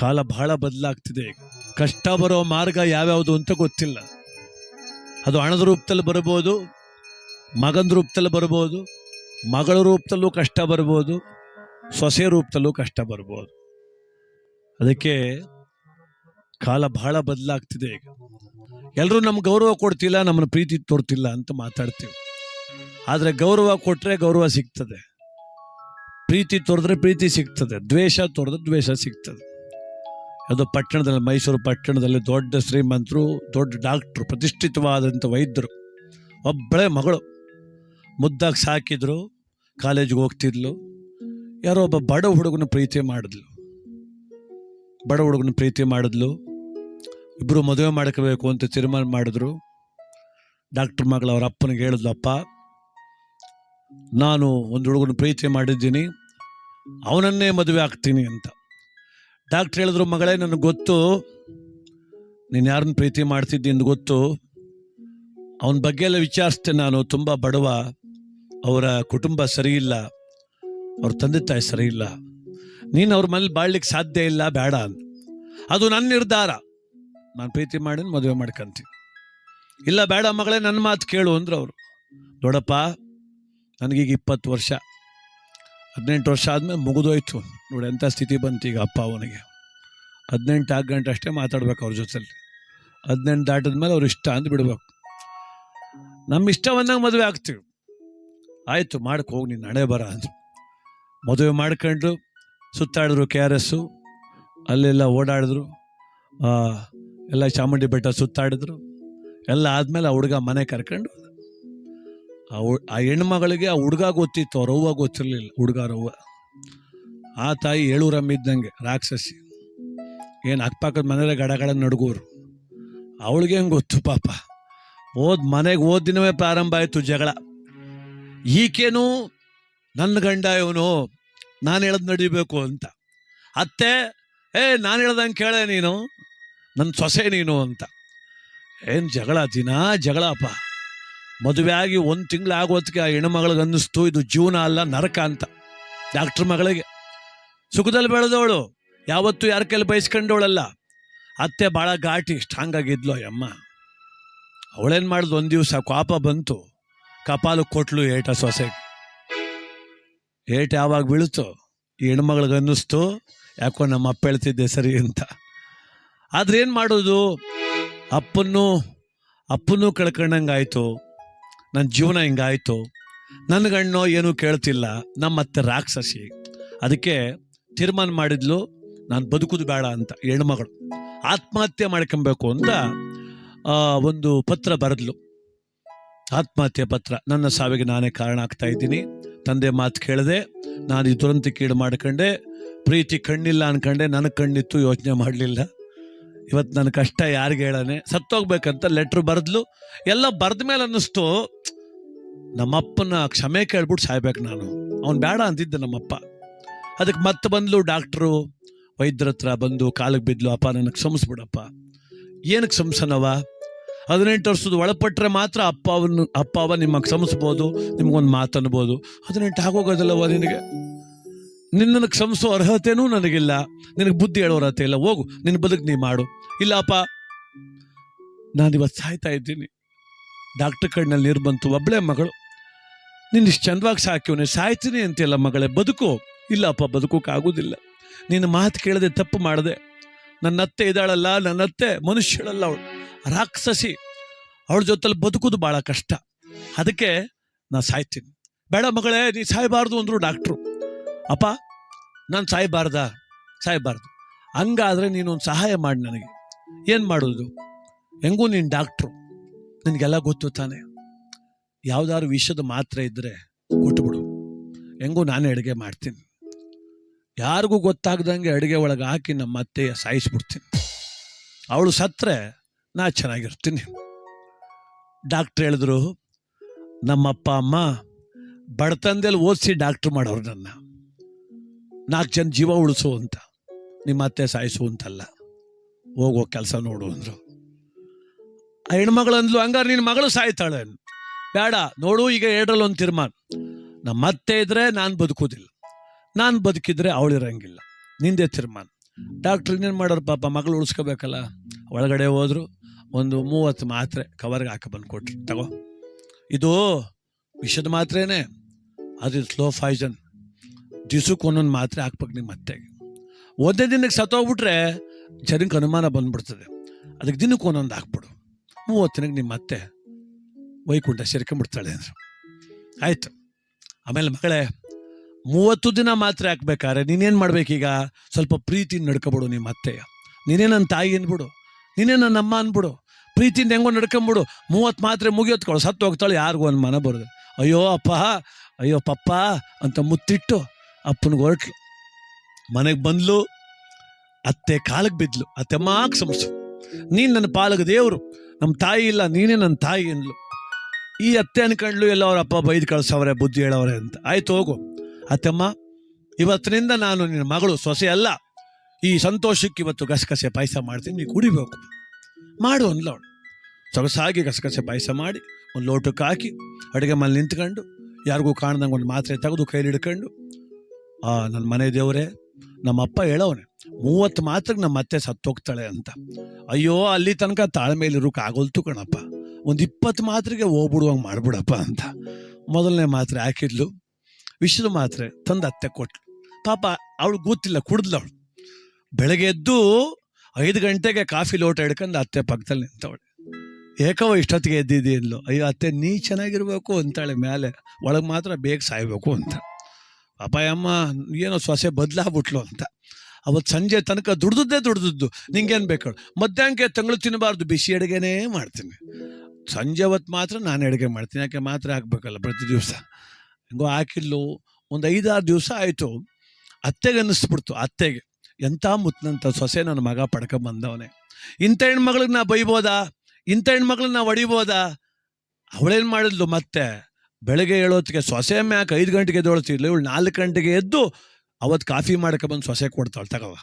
ಕಾಲ ಬಹಳ ಬದಲಾಗ್ತಿದೆ. ಕಷ್ಟ ಬರೋ ಮಾರ್ಗ ಯಾವ್ಯಾವುದು ಅಂತ ಗೊತ್ತಿಲ್ಲ. ಅದು ಹಣದ ರೂಪದಲ್ಲಿ ಬರ್ಬೋದು, ಮಗನ ರೂಪದಲ್ಲಿ ಬರ್ಬೋದು, ಮಗಳ ರೂಪದಲ್ಲೂ ಕಷ್ಟ ಬರ್ಬೋದು, ಸೊಸೆ ರೂಪದಲ್ಲೂ ಕಷ್ಟ ಬರ್ಬೋದು. ಅದಕ್ಕೆ ಕಾಲ ಬಹಳ ಬದಲಾಗ್ತಿದೆ ಈಗ. ಎಲ್ಲರೂ ನಮ್ಗೆ ಗೌರವ ಕೊಡ್ತಿಲ್ಲ, ನಮ್ಮನ್ನು ಪ್ರೀತಿ ತೋರ್ತಿಲ್ಲ ಅಂತ ಮಾತಾಡ್ತೀವಿ. ಆದರೆ ಗೌರವ ಕೊಟ್ಟರೆ ಗೌರವ ಸಿಗ್ತದೆ. ಪ್ರೀತಿ ತೋರಿದ್ರೆ ಪ್ರೀತಿ ಸಿಗ್ತದೆ, ದ್ವೇಷ ತೋರಿದ್ರೆ ದ್ವೇಷ ಸಿಗ್ತದೆ. ಅದು ಪಟ್ಟಣದಲ್ಲಿ, ಮೈಸೂರು ಪಟ್ಟಣದಲ್ಲಿ ದೊಡ್ಡ ಶ್ರೀಮಂತರು, ದೊಡ್ಡ ಡಾಕ್ಟ್ರು, ಪ್ರತಿಷ್ಠಿತವಾದಂಥ ವೈದ್ಯರು. ಒಬ್ಬಳೇ ಮಗಳು. ಮುದ್ದಾಗಿ ಸಾಕಿದ್ರು, ಕಾಲೇಜಿಗೆ ಹೋಗ್ತಿದ್ಲು. ಯಾರೋ ಒಬ್ಬ ಬಡ ಹುಡುಗನ ಪ್ರೀತಿ ಮಾಡಿದ್ಲು. ಬಡ ಹುಡುಗನ ಪ್ರೀತಿ ಮಾಡಿದ್ಲು. ಇಬ್ಬರು ಮದುವೆ ಮಾಡ್ಕೋಬೇಕು ಅಂತ ತೀರ್ಮಾನ ಮಾಡಿದ್ರು. ಡಾಕ್ಟ್ರ್ ಮಗಳು ಅವ್ರ ಅಪ್ಪನಿಗೆ ಹೇಳಿದ್ಲು, ಅಪ್ಪ, ನಾನು ಒಂದು ಹುಡುಗನ ಪ್ರೀತಿ ಮಾಡಿದ್ದೀನಿ. ಅವನನ್ನೇ ಮದುವೆ ಆಗ್ತೀನಿ ಅಂತ. ಡಾಕ್ಟ್ರ್ ಹೇಳಿದ್ರು, ಮಗಳೇ, ನನಗೆ ಗೊತ್ತು. ನೀನು ಯಾರನ್ನ ಪ್ರೀತಿ ಮಾಡ್ತಿದ್ದಿ ಅಂತ ಗೊತ್ತು. ಅವನ ಬಗ್ಗೆ ಎಲ್ಲ ವಿಚಾರಿಸ್ತೆ ನಾನು, ತುಂಬ ಬಡವ. ಅವರ ಕುಟುಂಬ ಸರಿಯಿಲ್ಲ. ಅವ್ರ ತಂದೆ ತಾಯಿ ಸರಿಯಿಲ್ಲ. ನೀನು ಅವ್ರ ಮನೇಲಿ ಬಾಳ್ಲಿಕ್ಕೆ ಸಾಧ್ಯ ಇಲ್ಲ ಬೇಡ ಅಂತ ಅದು ನನ್ನ ನಿರ್ಧಾರ. ನಾನು ಪ್ರೀತಿ ಮಾಡಿ ಮದುವೆ ಮಾಡ್ಕೊಂತೀನಿ. ಇಲ್ಲ ಬೇಡ ಮಗಳೇ ನನ್ನ ಮಾತು ಕೇಳು, ಅಂದ್ರು ಅವರು. ದೊಡ್ಡಪ್ಪ ನನಗೀಗ ಇಪ್ಪತ್ತು ವರ್ಷ. ಹದಿನೆಂಟು ವರ್ಷ ಆದಮೇಲೆ ಮುಗಿದೋಯ್ತು. ನೋಡಿ ಎಂಥ ಸ್ಥಿತಿ ಬಂತು ಈಗ ಅಪ್ಪ ಅವನಿಗೆ. ಹದಿನೆಂಟು ಆಗ ಗಂಟೆ ಅಷ್ಟೇ ಮಾತಾಡ್ಬೇಕು ಅವ್ರ ಜೊತೆಲಿ. ಹದಿನೆಂಟು ದಾಟದ ಮೇಲೆ ಅವ್ರು ಇಷ್ಟ ಅಂತ ಬಿಡ್ಬೇಕು. ನಮ್ಮ ಇಷ್ಟ ಬಂದಂಗೆ ಮದುವೆ ಆಗ್ತೀವಿ. ಆಯಿತು ಮಾಡಕ್ಕೆ ಹೋಗಿ ನೀನು ಹಣೆ ಬರ ಅಂದರು. ಮದುವೆ ಮಾಡ್ಕೊಂಡು ಸುತ್ತಾಡಿದ್ರು ಕೆ ಆರ್ ಎಸ್ಸು, ಅಲ್ಲೆಲ್ಲ ಓಡಾಡಿದ್ರು ಎಲ್ಲ ಚಾಮುಂಡಿ ಬೆಟ್ಟ ಸುತ್ತಾಡಿದ್ರು, ಎಲ್ಲ ಆದಮೇಲೆ ಆ ಹುಡುಗ ಮನೆ ಕರ್ಕೊಂಡು. ಆ ಹೆಣ್ಮಗಳಿಗೆ ಆ ಹುಡುಗ ಗೊತ್ತಿತ್ತು, ಅವ್ರ ಗೊತ್ತಿರಲಿಲ್ಲ ಹುಡುಗ ರವ್ವ ಆ ತಾಯಿ ಏಳೂರಮ್ಮ ಇದ್ದಂಗೆ ರಾಕ್ಷಸಿ. ಏನು ಅಕ್ಕಪಕ್ಕದ ಮನೆಯಲ್ಲೇ ಗಡಗಡ ನಡುಗೋರು. ಅವಳಿಗೆ ಹೆಂಗೆ ಗೊತ್ತು ಪಾಪ. ಓದ್ ಮನೆಗೆ ಓದ್ ದಿನವೇ ಪ್ರಾರಂಭ ಆಯಿತು ಜಗಳ. ಈಕೇನು ನನ್ನ ಗಂಡ ಇವನು, ನಾನು ಹೇಳ್ದು ನಡಿಬೇಕು ಅಂತ. ಅತ್ತೆ, ಏ, ನಾನು ಹೇಳ್ದಂಗೆ ಕೇಳೆ ನೀನು ನನ್ನ ಸೊಸೆ ನೀನು ಅಂತ. ಏನು ಜಗಳ, ದಿನಾ ಜಗಳಪ್ಪ ಮದುವೆ ಆಗಿ ಒಂದು ತಿಂಗಳು ಆಗೋದಕ್ಕೆ ಆ ಹೆಣ್ಮಗಳಿಗೆ ಅನ್ನಿಸ್ತು ಇದು ಜೀವನ ಅಲ್ಲ, ನರಕ ಅಂತ. ಡಾಕ್ಟ್ರ್ ಮಗಳಿಗೆ. ಸುಖದಲ್ಲಿ ಬೆಳೆದವಳು. ಯಾವತ್ತೂ ಯಾರ ಕೈಲಿ ಬಯಸ್ಕೊಂಡವಳಲ್ಲ. ಅತ್ತೆ ಭಾಳ ಘಾಟಿ ಸ್ಟ್ರಾಂಗ್ ಆಗಿದ್ಲು ಅಮ್ಮ ಅವಳೇನು ಮಾಡಿದ್ಲು ಒಂದು ದಿವಸ ಕೋಪ ಬಂತು. ಕಪಾಲು ಕೊಟ್ಲು, ಏಟ ಸೊಸೆಗೆ ಏಟ ಯಾವಾಗ ಬೀಳ್ತು? ಈ ಹೆಣ್ಮಗಳಿಗೆ ಅನ್ನಿಸ್ತು ಯಾಕೋ ನಮ್ಮ ಅಪ್ಪ ಹೇಳ್ತಿದ್ದೆ ಸರಿ ಅಂತ. ಆದ್ರೆ ಏನು ಮಾಡೋದು? ಅಪ್ಪನ್ನು ಅಪ್ಪನ್ನು ಕಳ್ಕೊಂಡಂಗಾಯ್ತು. ನನ್ನ ಜೀವನ ಹಿಂಗಾಯ್ತು? ನನ್ನ ಗಣ್ಣೋ ಏನೂ ಕೇಳ್ತಿಲ್ಲ. ನಮ್ಮ ನಮ್ಮತ್ತೆ ರಾಕ್ಷಸಿ. ಅದಕ್ಕೆ ತೀರ್ಮಾನ ಮಾಡಿದ್ಲು, ನಾನು ಬದುಕುದು ಬೇಡ ಅಂತ ಹೆಣ್ಮಗಳು ಆತ್ಮಹತ್ಯೆ ಮಾಡ್ಕೊಬೇಕು ಅಂತ ಒಂದು ಪತ್ರ ಬರೆದ್ಲು. ಆತ್ಮಹತ್ಯೆ ಪತ್ರ. ನನ್ನ ಸಾವಿಗೆ ನಾನೇ ಕಾರಣ ಆಗ್ತಾ ಇದ್ದೀನಿ. ತಂದೆ ಮಾತು ಕೇಳಿದೆ, ನಾನು ಈ ದುರಂತ ಕೀಡು ಮಾಡ್ಕೊಂಡೆ. ಪ್ರೀತಿ ಕಣ್ಣಿಲ್ಲ ಅನ್ಕಂಡೆ ನನ್ನ ಕಣ್ಣಿತ್ತು, ಯೋಚನೆ ಮಾಡಲಿಲ್ಲ. ಇವತ್ತು ನನ್ನ ಕಷ್ಟ ಯಾರಿಗೆ ಹೇಳನೆ? ಸತ್ತೋಗ್ಬೇಕಂತ ಲೆಟ್ರ್ ಬರೆದ್ಲು. ಎಲ್ಲ ಬರೆದ ಮೇಲೆ ಅನ್ನಿಸ್ತು. ನಮ್ಮಪ್ಪನ ಕ್ಷಮೆ ಕೇಳ್ಬಿಟ್ಟು ಸಾಯ್ಬೇಕು ನಾನು. ಅವ್ನು ಬೇಡ ಅಂತಿದ್ದೆ ನಮ್ಮಪ್ಪ. ಅದಕ್ಕೆ ಮತ್ತೆ ಬಂದ್ಲು ಡಾಕ್ಟ್ರು. ವೈದ್ಯರ ಹತ್ರ ಬಂದು ಕಾಲಿಗೆ ಬಿದ್ಲು, ಅಪ್ಪ, ನನಗೆ ಕ್ಷಮಿಸ್ಬಿಡಪ್ಪ. ಏನಕ್ಕೆ ಕ್ಷಮಿಸನವ? ಹದಿನೆಂಟು ವರ್ಷದ ಒಳಪಟ್ಟರೆ ಮಾತ್ರ ಅಪ್ಪ ಅವನು, ಅಪ್ಪ ಅವ ನಿಮಗೆ ಕ್ಷಮಿಸ್ಬೋದು, ನಿಮ್ಗೊಂದು ಮಾತನ್ಬೋದು ಹದಿನೆಂಟು ಆಗೋಗೋದಲ್ಲವ ನಿನಗೆ? ನಿನ್ನನ್ನು ಕ್ಷಮಿಸೋ ಅರ್ಹತೆನೂ ನನಗಿಲ್ಲ. ನಿನಗೆ ಬುದ್ಧಿ ಹೇಳೋ ಅರ್ಹತೆ ಇಲ್ಲ. ಹೋಗು, ನಿನ್ನ ಬದುಕು ನೀ ಮಾಡು. ಇಲ್ಲಪ್ಪ ನಾನು ಇವತ್ತು ಸಾಯ್ತಾ ಇದ್ದೀನಿ. ಡಾಕ್ಟರ್ ಕಣ್ಣಲ್ಲಿ ನೀರು ಬಂತು ಒಬ್ಬಳೇ ಮಗಳು. ನಿನ್ನ ಇಷ್ಟು ಚಂದವಾಗಿ ಸಾಕಿವನೆ ಸಾಯ್ತೀನಿ ಅಂತೆಲ್ಲ ಮಗಳೇ, ಬದುಕು. ಇಲ್ಲಪ್ಪ ಬದುಕೋಕ್ಕಾಗೋದಿಲ್ಲ. ನಿನ್ನ ಮಾತು ಕೇಳದೆ, ತಪ್ಪು ಮಾಡಿದೆ. ನನ್ನ ಅತ್ತೆ ಇದ್ದಾಳಲ್ಲ ನನ್ನ ಅತ್ತೆ ಮನುಷ್ಯಳಲ್ಲ ಅವಳು. ರಾಕ್ಷಸಿ. ಅವಳ ಜೊತೆಲಿ ಬದುಕೋದು ಭಾಳ ಕಷ್ಟ. ಅದಕ್ಕೆ ನಾ ಸಾಯ್ತೀನಿ. ಬೇಡ ಮಗಳೇ, ನೀ ಸಾಯಬಾರ್ದು ಅಂದರು ಡಾಕ್ಟ್ರು. ಅಪ್ಪ, ನಾನು ಸಾಯಬಾರ್ದ? ಸಾಯಬಾರ್ದು. ಹಂಗಾದರೆ ನೀನು ಒಂದು ಸಹಾಯ ಮಾಡಿ ನನಗೆ. ಏನು ಮಾಡೋದು? ಹೆಂಗೂ ನೀನು ಡಾಕ್ಟ್ರು. ನಿನಗೆಲ್ಲ ಗೊತ್ತು ತಾನೆ. ಯಾವ್ದಾದ್ರು ವಿಷದ ಮಾತ್ರೆ ಇದ್ದರೆ ಕೊಟ್ಬಿಡು. ಹೆಂಗೂ ನಾನೇ ಅಡುಗೆ ಮಾಡ್ತೀನಿ. ಯಾರಿಗೂ ಗೊತ್ತಾಗ್ದಂಗೆ ಅಡುಗೆ ಒಳಗೆ ಹಾಕಿ ನಮ್ಮ ಅತ್ತೆಯ ಸಾಯಿಸ್ಬಿಡ್ತೀನಿ. ಅವಳು ಸತ್ತರೆ ನಾ ಚೆನ್ನಾಗಿರ್ತೀನಿ. ಡಾಕ್ಟ್ರ್ ಹೇಳಿದ್ರು, ನಮ್ಮಪ್ಪ, ಅಮ್ಮ, ಬಡತನದಲ್ಲಿ ಓದಿಸಿ ಡಾಕ್ಟ್ರ್ ಮಾಡೋರು ನನ್ನ. ನಾಲ್ಕು ಜನ ಜೀವ ಉಳಿಸು ಅಂತ. ನಿಮ್ಮ ಅತ್ತೆ ಸಾಯಿಸು ಅಂತಲ್ಲ. ಹೋಗೋ ಕೆಲಸ ನೋಡು ಅಂದರು. ಆ ಹೆಣ್ಮಗಳು ಅಂದ್ಲು ಹಂಗಾರೆ ನಿನ್ನ ಮಗಳು ಸಾಯ್ತಾಳೆ. ಬೇಡ, ನೋಡು ಈಗ ಎರಡರಲ್ಲಿ ಒಂದು ತೀರ್ಮಾನ. ನಮ್ಮ ಅತ್ತೆ ಇದ್ರೆ ನಾನು ಬದುಕೋದಿಲ್ಲ. ನಾನು ಬದುಕಿದ್ರೆ ಅವಳಿರಂಗಿಲ್ಲ ನಿಂದೆ ತೀರ್ಮಾನ. ಡಾಕ್ಟ್ರ್ ಇನ್ನೇನು ಮಾಡೋರು ಪಾಪ, ಮಗಳು ಉಳಿಸ್ಕೋಬೇಕಲ್ಲ? ಒಳಗಡೆ ಹೋದ್ರು ಒಂದು ಮೂವತ್ತು ಮಾತ್ರೆ ಕವರ್ಗೆ ಹಾಕಿ ಬಂದು ಕೊಟ್ರು. ತಗೋ. ಇದು ವಿಷದ ಮಾತ್ರೆನೇ. ಅದು ಸ್ಲೋ ಫಾಯ್ಸನ್ ದಿವ್ಸಕ್ಕೆ ಒಂದೊಂದು ಮಾತ್ರೆ ಹಾಕ್ಬೇಕು ನಿಮ್ಮ ಅತ್ತೆಗೆ ಒಂದೇ ದಿನಕ್ಕೆ ಸತ್ತೋಗ್ಬಿಟ್ರೆ ಜನಕ್ಕೆ ಅನುಮಾನ ಬಂದ್ಬಿಡ್ತದೆ. ಅದಕ್ಕೆ ದಿನಕ್ಕೆ ಒಂದೊಂದು ಹಾಕ್ಬಿಡು. ಮೂವತ್ತು ದಿನಕ್ಕೆ ನಿಮ್ಮ ಅತ್ತೆ ವೈಕುಂಠ ಸೇರ್ಕೊಂಡ್ಬಿಡ್ತಾಳೆ ಅಂದರು. ಆಯಿತು. ಆಮೇಲೆ ಮಗಳೇ, ಮೂವತ್ತು ದಿನ ಮಾತ್ರೆ ಹಾಕ್ಬೇಕಾದ್ರೆ ನೀನೇನು ಮಾಡ್ಬೇಕೀಗ? ಸ್ವಲ್ಪ ಪ್ರೀತಿ ನಡ್ಕೊಬಿಡು ನಿಮ್ಮ ಅತ್ತೆಯ. ನೀನೇ ನನ್ನ ತಾಯಿ ಅಂದ್ಬಿಡು ನೀನೇ ನನ್ನ ಅಮ್ಮ ಅಂದ್ಬಿಡು ಪ್ರೀತಿಯಿಂದ ಹೆಂಗೋ ನಡ್ಕೊಂಬಿಡು. ಮೂವತ್ತು ಮಾತ್ರೆ ಮುಗಿಯೋತ್ಕೊಳ್ಳು ಸತ್ತು ಹೋಗ್ತಾಳೆ, ಯಾರಿಗೂ ಒಂದು ಮನ ಬರೋದು ಅಯ್ಯೋ, ಅಪ್ಪ, ಅಯ್ಯೋ, ಪಪ್ಪ ಅಂತ ಮುತ್ತಿಟ್ಟು ಅಪ್ಪನಿಗೆ ಹೊರಟ್ಲು. ಮನೆಗೆ ಬಂದ್ಲು. ಅತ್ತೆ ಕಾಲಕ್ಕೆ ಬಿದ್ಲು. ಅತ್ತೆ ಮಾಕ್ ಸಮಸ್ಯೆ. ನೀನು ನನ್ನ ಪಾಲಗ ದೇವರು. ನಮ್ಮ ತಾಯಿ ಇಲ್ಲ, ನೀನೇ ನನ್ನ ತಾಯಿ ಅಂದ್ಲು ಈ ಅತ್ತೆ ಅನ್ಕಂಡ್ಲು ಎಲ್ಲ ಅವ್ರ ಅಪ್ಪ ಬೈದು ಕಳ್ಸವ್ರೆ, ಬುದ್ಧಿ ಹೇಳವ್ರೆ ಅಂತ. ಆಯ್ತು ಹೋಗು. ಅತ್ತಮ್ಮ, ಇವತ್ತಿನಿಂದ ನಾನು ನಿನ್ನ ಮಗಳು, ಸೊಸೆ ಅಲ್ಲ. ಈ ಸಂತೋಷಕ್ಕೆ ಇವತ್ತು ಗಸಗಸೆ ಪಾಯಸ ಮಾಡ್ತೀನಿ ನೀವು ಕುಡಿಬೇಕು. ಮಾಡು ಅಂದ್ಲವಳು ಸೊಗಸಾಗಿ ಗಸಗಸೆ ಪಾಯಸ ಮಾಡಿ, ಒಂದು ಲೋಟಕ್ಕೆ ಹಾಕಿ, ಅಡುಗೆ ಮನೆ ನಿಂತ್ಕೊಂಡು, ಯಾರಿಗೂ ಕಾಣ್ದಂಗೆ ಒಂದು ಮಾತ್ರೆ ತೆಗೆದು ಕೈಲಿ ಹಿಡ್ಕೊಂಡು, ಆ, ನನ್ನ ಮನೆ ದೇವರೇ ನಮ್ಮಪ್ಪ ಹೇಳವನೆ, ಮೂವತ್ತು ಮಾತ್ರಕ್ಕೆ ನಮ್ಮ ಅತ್ತೆ ಸತ್ತೋಗ್ತಾಳೆ ಅಂತ. ಅಯ್ಯೋ, ಅಲ್ಲಿ ತನಕ ತಾಳ್ಮೇಲೆ ಇರೋಕೆ ಆಗೋಲ್ತು ಕಣಪ್ಪ. ಒಂದು ಇಪ್ಪತ್ತು ಮಾತ್ರೆಗೆ ಹೋಗ್ಬಿಡುವಂಗೆ ಮಾಡ್ಬಿಡಪ್ಪ ಅಂತ. ಮೊದಲನೇ ಮಾತ್ರೆ ಹಾಕಿದ್ಲು. ವಿಷದ ಮಾತ್ರೆ ತಂದು ಅತ್ತೆ ಕೊಟ್ಲು. ಪಾಪ ಅವಳು ಗೊತ್ತಿಲ್ಲ, ಕುಡಿದ್ಲು ಅವಳು. ಬೆಳಗ್ಗೆ ಎದ್ದು ಐದು ಗಂಟೆಗೆ ಕಾಫಿ ಲೋಟ ಹಿಡ್ಕೊಂಡು ಅತ್ತೆ ಪಕ್ಕದಲ್ಲಿ ನಿಂತವಳೆ. ಏಕವ ಇಷ್ಟೊತ್ತಿಗೆ ಎದ್ದಿದ್ದಿ ಅಂದ್ಲು. ಅಯ್ಯೋ ಅತ್ತೆ, ನೀ ಚೆನ್ನಾಗಿರ್ಬೇಕು ಅಂತಾಳೆ ಮೇಲೆ ಒಳಗೆ ಮಾತ್ರ ಬೇಗ ಸಾಯ್ಬೇಕು ಅಂತ. ಪಾಪ ಅಮ್ಮ ಏನೋ ಸೊಸೆ ಬದಲಾಗ್ಬಿಟ್ಲು ಅಂತ. ಅವತ್ತು ಸಂಜೆ ತನಕ ದುಡ್ದದ್ದೇ ದುಡ್ದದ್ದು. ನಿಂಗೇನು ಬೇಕು ಮಧ್ಯಾಹ್ನಕ್ಕೆ ತಂಗಳು ತಿನ್ನಬಾರ್ದು ಬಿಸಿ ಅಡುಗೆನೇ ಮಾಡ್ತೀನಿ. ಸಂಜೆ ಹೊತ್ತು ಮಾತ್ರ ನಾನು ಅಡುಗೆ ಮಾಡ್ತೀನಿ. ಯಾಕೆ ಮಾತ್ರ ಹಾಕ್ಬೇಕಲ್ಲ ಪ್ರತಿ ದಿವಸ? ಹೆಂಗೋ ಹಾಕಿದ್ಲು, ಒಂದು ಐದಾರು ದಿವಸ ಆಯಿತು. ಅತ್ತೆಗೆ ಅನ್ನಿಸ್ಬಿಡ್ತು, ಅತ್ತೆಗೆ. ಎಂಥ ಮುತ್ತನಂತ ಸೊಸೆ ನನ್ನ ಮಗ ಪಡ್ಕೊಂಬಂದವನೇ ಇಂಥ ಹೆಣ್ಮಗಳಿಗೆ ನಾ ಬೈಬೋದಾ? ಇಂಥ ಮಗಳನ್ನ ನಾ ಹೊಡಿಬೋದಾ? ಅವಳೇನು ಮಾಡಿದ್ಲು ಮತ್ತೆ? ಬೆಳಗ್ಗೆ ಹೇಳೋತ್ತಿಗೆ ಸೊಸೆ ಮ್ಯಾಕೆ ಐದು ಗಂಟೆಗೆ ಎದ್ದೊಳ್ತಿದ್ಲು ಇವಳು ನಾಲ್ಕು ಗಂಟೆಗೆ ಎದ್ದು ಅವತ್ತು ಕಾಫಿ ಮಾಡ್ಕೊಬಂದು ಸೊಸೆ ಕೊಡ್ತಾಳೆ ತಗವ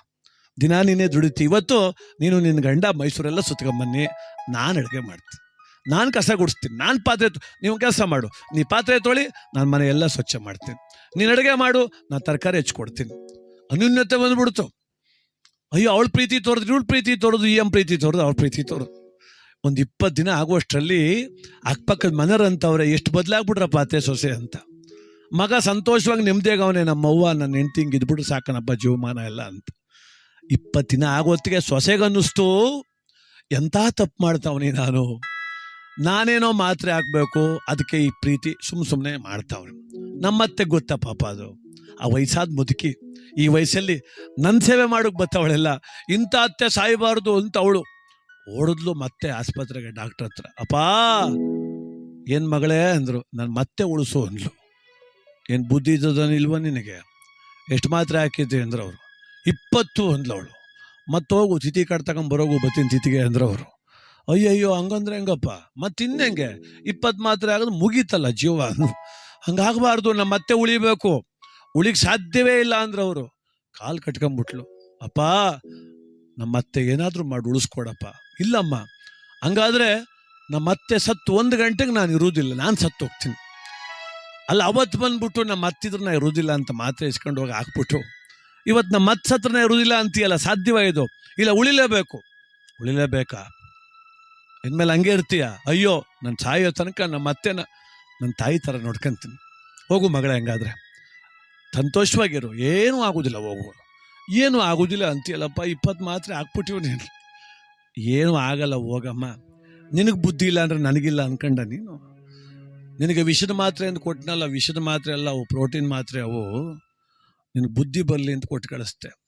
ದಿನ ನೀನೇ ದುಡಿತಿ. ಇವತ್ತು ನೀನು ನಿನ್ನ ಗಂಡ ಮೈಸೂರೆಲ್ಲ ಸುತ್ಕೊಂಬನ್ನಿ ನಾನು ಅಡುಗೆ ಮಾಡ್ತೀನಿ. ನಾನು ಕಸ ಗುಡಿಸ್ತೀನಿ, ನಾನು ಪಾತ್ರೆ ನೀವು ಕೆಲಸ ಮಾಡು. ನೀ ಪಾತ್ರೆ ತೊಳಿ, ನಾನು ಮನೆ ಎಲ್ಲ ಸ್ವಚ್ಛ ಮಾಡ್ತೀನಿ. ನೀನು ಅಡುಗೆ ಮಾಡು, ನಾನು ತರಕಾರಿ ಹೆಚ್ಚಿಕೊಡ್ತೀನಿ ಅನ್ಯೂನ್ಯತೆ ಬಂದ್ಬಿಡ್ತು. ಅಯ್ಯೋ, ಅವಳ ಪ್ರೀತಿ ತೋರಿದ್ರು ಇವಳ ಪ್ರೀತಿ ತೋರೋದು, ಈ ಪ್ರೀತಿ ತೋರೋದು, ಅವ್ಳ ಪ್ರೀತಿ ತೋರೋದು. ಒಂದು ಇಪ್ಪತ್ತು ದಿನ ಆಗುವಷ್ಟರಲ್ಲಿ ಅಕ್ಕಪಕ್ಕದ ಮನರಂತವ್ರೆ ಎಷ್ಟು ಬದಲಾಗ್ಬಿಟ್ರಪ್ಪ ಅತ್ತೆ ಸೊಸೆ ಅಂತ. ಮಗ ಸಂತೋಷವಾಗಿ ನೆಮ್ಮದಿಯಾಗ ಅವನೇ ನಮ್ಮವ್ವ ನನ್ನ ಹೆಂಡ್ತಿ ಹಿಂಗೆ ಇದ್ಬಿಟ್ಟು ಸಾಕನಪ್ಪ ಜೀವಮಾನ ಎಲ್ಲ ಅಂತ. ಇಪ್ಪತ್ತು ದಿನ ಆಗೋತ್ತಿಗೆ ಸೊಸೆಗನ್ನಿಸ್ತು ಎಂಥ ತಪ್ಪು ಮಾಡ್ತಾವನಿ ನಾನು. ನಾನೇನೋ ಮಾತ್ರೆ ಹಾಕ್ಬೇಕು, ಅದಕ್ಕೆ ಈ ಪ್ರೀತಿ ಸುಮ್ಮ ಸುಮ್ಮನೆ ಮಾಡ್ತಾವ್ರೆ ನಮ್ಮತ್ತೆ ಗೊತ್ತಾ ಪಾಪ ಅದು. ಆ ವಯಸ್ಸಾದ ಮುದುಕಿ, ಈ ವಯಸ್ಸಲ್ಲಿ ನನ್ನ ಸೇವೆ ಮಾಡೋಕ್ಕೆ ಬತ್ತವಳೆಲ್ಲ, ಇಂಥ ಅತ್ತೆ ಸಾಯಬಾರ್ದು ಅಂತ ಅವಳು ಓಡಿದ್ಲು ಮತ್ತೆ ಆಸ್ಪತ್ರೆಗೆ ಡಾಕ್ಟರ್ ಹತ್ರ. ಅಪ್ಪಾ, ಏನು ಮಗಳೇ ಅಂದರು, ನಾನು ಮತ್ತೆ ಉಳಿಸು ಅಂದ್ಲು. ಏನು ಬುದ್ಧಿ ಇಲ್ವ ನಿನಗೆ? ಎಷ್ಟು ಮಾತ್ರೆ ಹಾಕಿದ್ದೆ ಅಂದ್ರು ಅವರು. ಇಪ್ಪತ್ತು ಅಂದ್ಲು ಅವಳು. ಮತ್ತೋಗು, ತಿಥಿ ಕಾರ್ಡ್ ತಗೊಂಡ್ ಬರೋಗು ಬತ್ತಿನ ತಿಥಿಗೆ ಅಂದ್ರು ಅವರು. ಅಯ್ಯಯ್ಯೋ ಹಂಗಂದ್ರೆ ಹೆಂಗಪ್ಪ? ಮತ್ತೆ ಇನ್ನೆಂಗೆ? ಇಪ್ಪತ್ತು ಮಾತ್ರೆ ಆಗೋದು ಮುಗೀತಲ್ಲ ಜೀವ. ಹಂಗಾಗಬಾರ್ದು ನಮ್ಮ ಮತ್ತೆ ಉಳಿಬೇಕು. ಉಳಿಗೆ ಸಾಧ್ಯವೇ ಇಲ್ಲ ಅಂದ್ರೆ ಅವರು. ಕಾಲು ಕಟ್ಕೊಂಬಿಟ್ಲು. ಅಪ್ಪ ನಮ್ಮ ಅತ್ತೆ ಏನಾದರೂ ಮಾಡಿ ಉಳಿಸ್ಕೊಡಪ್ಪ. ಇಲ್ಲಮ್ಮ. ಹಂಗಾದ್ರೆ ನಮ್ಮ ಅತ್ತೆ ಸತ್ತು ಒಂದು ಗಂಟೆಗೆ ನಾನು ಇರುವುದಿಲ್ಲ ನಾನು ಸತ್ತು ಹೋಗ್ತೀನಿ ಅಲ್ಲ ಅವತ್ತು ಬಂದ್ಬಿಟ್ಟು ನಮ್ಮ ಅತ್ತಿದ್ರು ನಾ ಇರುವುದಿಲ್ಲ ಅಂತ ಮಾತ್ರೆ ಇಸ್ಕೊಂಡು ಹೋಗಿ ಹಾಕ್ಬಿಟ್ಟು ಇವತ್ತು ನಮ್ಮ ಅತ್ತೆ ಸತ್ರನ ಇರುವುದಿಲ್ಲ ಅಂತೀಯಲ್ಲ ಸಾಧ್ಯವ ಇದು? ಇಲ್ಲ ಉಳಿಲೇಬೇಕು. ಉಳಿಲೇಬೇಕಾ? ಇನ್ಮೇಲೆ ಹಂಗೆ ಇರ್ತೀಯ? ಅಯ್ಯೋ ನನ್ನ ಸಾಯೋ ತನಕ ನಮ್ಮ ಅತ್ತೆನ ನನ್ನ ತಾಯಿ ಥರ ನೋಡ್ಕೊಂತೀನಿ. ಹೋಗು ಮಗಳ ಹೆಂಗಾದ್ರೆ. ಸಂತೋಷವಾಗಿರು. ಏನೂ ಆಗೋದಿಲ್ಲ ಹೋಗು. ಏನೂ ಆಗೋದಿಲ್ಲ ಅಂತೀಯಲ್ಲಪ್ಪ, ಇಪ್ಪತ್ತು ಮಾತ್ರೆ ಹಾಕ್ಬಿಟ್ಟಿವ್ ನೀನು. ಏನೂ ಆಗಲ್ಲ ಹೋಗಮ್ಮ. ನಿನಗೆ ಬುದ್ಧಿ ಇಲ್ಲ ಅಂದ್ರೆ ನನಗಿಲ್ಲ ಅನ್ಕಂಡ ನೀನು. ನಿನಗೆ ವಿಷದ ಮಾತ್ರೆ ಅಂತ ಕೊಟ್ಟನಲ್ಲ ವಿಷದ ಮಾತ್ರೆ ಅಲ್ಲ ಅವು, ಪ್ರೋಟೀನ್ ಮಾತ್ರೆ ಅವು. ನಿನಗೆ ಬುದ್ಧಿ ಬರಲಿ ಅಂತ ಕೊಟ್ಟು ಕಳಿಸ್ತೆ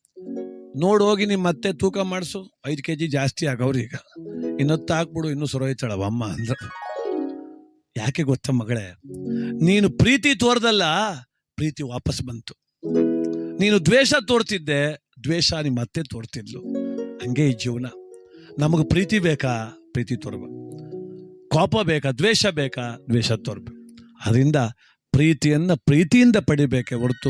ನೋಡು ಹೋಗಿ ನಿಮ್ಮ ಮತ್ತೆ ತೂಕ ಮಾಡಿಸು. ಐದು ಕೆ ಜಿ ಜಾಸ್ತಿ ಈಗ. ಇನ್ನೊತ್ತು ಹಾಕ್ಬಿಡು ಇನ್ನೂ ಸೊರೋಯ್ತಾಳವ ಅಮ್ಮ ಅಂದ್ರ. ಯಾಕೆ ಗೊತ್ತ ಮಗಳೇ? ನೀನು ಪ್ರೀತಿ ತೋರ್ದಲ್ಲ, ಪ್ರೀತಿ ವಾಪಸ್ ಬಂತು. ನೀನು ದ್ವೇಷ ತೋರ್ತಿದ್ದೆ, ದ್ವೇಷ ನಿಮ್ಮ ಅತ್ತೆ ತೋರ್ತಿದ್ಲು. ಹಂಗೆ ಈ ಜೀವನ. ನಮಗೆ ಪ್ರೀತಿ ಬೇಕಾ? ಪ್ರೀತಿ ತೋರ್ಬೇಕು ಕೋಪ ಬೇಕಾ? ದ್ವೇಷ ಬೇಕಾ? ದ್ವೇಷ ತೋರ್ಬೇಕು ಅದರಿಂದ ಪ್ರೀತಿಯನ್ನ ಪ್ರೀತಿಯಿಂದ ಪಡಿಬೇಕೆ ಹೊರತು